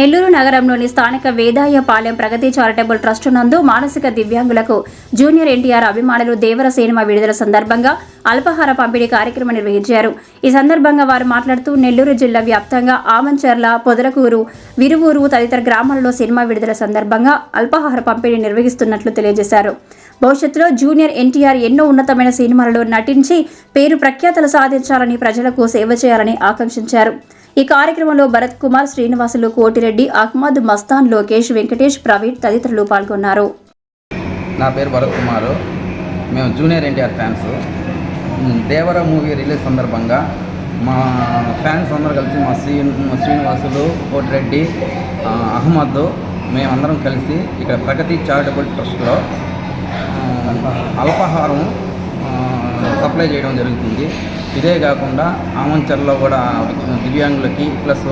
నెల్లూరు నగరంలోని స్థానిక వేదాయపాలెం ప్రగతి charitable trust నందు మానసిక దివ్యాంగులకు జూనియర్ ఎన్టీఆర్ అభిమానులు దేవర సినిమా విడుదల సందర్భంగా అల్పాహార పంపిణీ కార్యక్రమం నిర్వహించారు. ఈ సందర్భంగా వారు మాట్లాడుతూ నెల్లూరు జిల్లా వ్యాప్తంగా ఆమంచర్ల పొదలకూరు విరువూరు తదితర గ్రామాల్లో సినిమా విడుదల సందర్భంగా అల్పాహార పంపిణీ నిర్వహిస్తున్నట్లు తెలియజేశారు. భవిష్యత్తులో జూనియర్ ఎన్టీఆర్ ఎన్నో ఉన్నతమైన సినిమాలలో నటించి పేరు ప్రఖ్యాతలు సాధించాలని ప్రజలకు సేవ చేయాలని ఆకాంక్షించారు. ఈ కార్యక్రమంలో భరత్ కుమార్ శ్రీనివాసులు కోటిరెడ్డి అహ్మద్ మస్తాన్ లోకేష్ వెంకటేష్ ప్రవీణ్ తదితరులు పాల్గొన్నారు. నా పేరు భరత్ కుమార్. మేము junior NTR fans. Devara movie release సందర్భంగా మా ఫ్యాన్స్ అందరూ కలిసి మా శ్రీ శ్రీనివాసులు కోటిరెడ్డి అహ్మద్ మేమందరం కలిసి ఇక్కడ ప్రగతి చారిటబుల్ ట్రస్ట్లో అల్పాహారం సప్లై చేయడం జరుగుతుంది. ఇదే కాకుండా ఆమంచర్లో కూడా దివ్యాంగులకి ప్లస్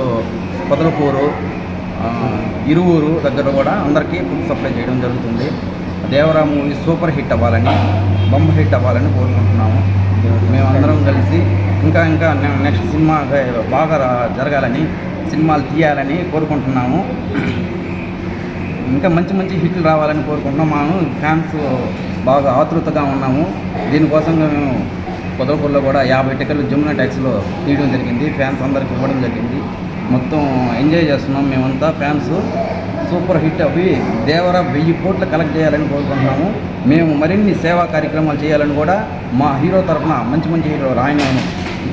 పొదలకూరు ఇరువురు దగ్గర కూడా అందరికీ ఫుడ్ సప్లై చేయడం జరుగుతుంది. దేవరా మూవీ సూపర్ హిట్ అవ్వాలని బొమ్మ హిట్ అవ్వాలని కోరుకుంటున్నాము. మేమందరం కలిసి ఇంకా ఇంకా నెక్స్ట్ సినిమా బాగా జరగాలని సినిమాలు తీయాలని కోరుకుంటున్నాము. ఇంకా మంచి మంచి హిట్లు రావాలని కోరుకుంటున్నాము. ఫ్యాన్స్ బాగా ఆతృతగా ఉన్నాము. దీనికోసం మేము పొదలపూర్లో కూడా యాభై టికెట్లు జమునా ట్యాక్స్లో తీయడం జరిగింది. ఫ్యాన్స్ అందరికి ఇవ్వడం జరిగింది. మొత్తం ఎంజాయ్ చేస్తున్నాం మేమంతా. ఫ్యాన్స్ సూపర్ హిట్ అవి. దేవర వెయ్యి కోట్లు కలెక్ట్ చేయాలని కోరుకుంటున్నాము. మేము మరిన్ని సేవా కార్యక్రమాలు చేయాలని కూడా మా హీరో తరఫున మంచి మంచి హీరో ఆయన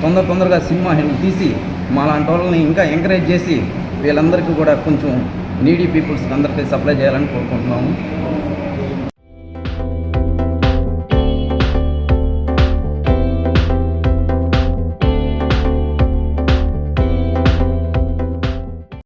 తొందర తొందరగా సినిమా తీసి మా లాంటి వాళ్ళని ఇంకా ఎంకరేజ్ చేసి వీళ్ళందరికీ కూడా కొంచెం నీడీ పీపుల్స్కి అందరికీ సప్లై చేయాలని కోరుకుంటున్నాము.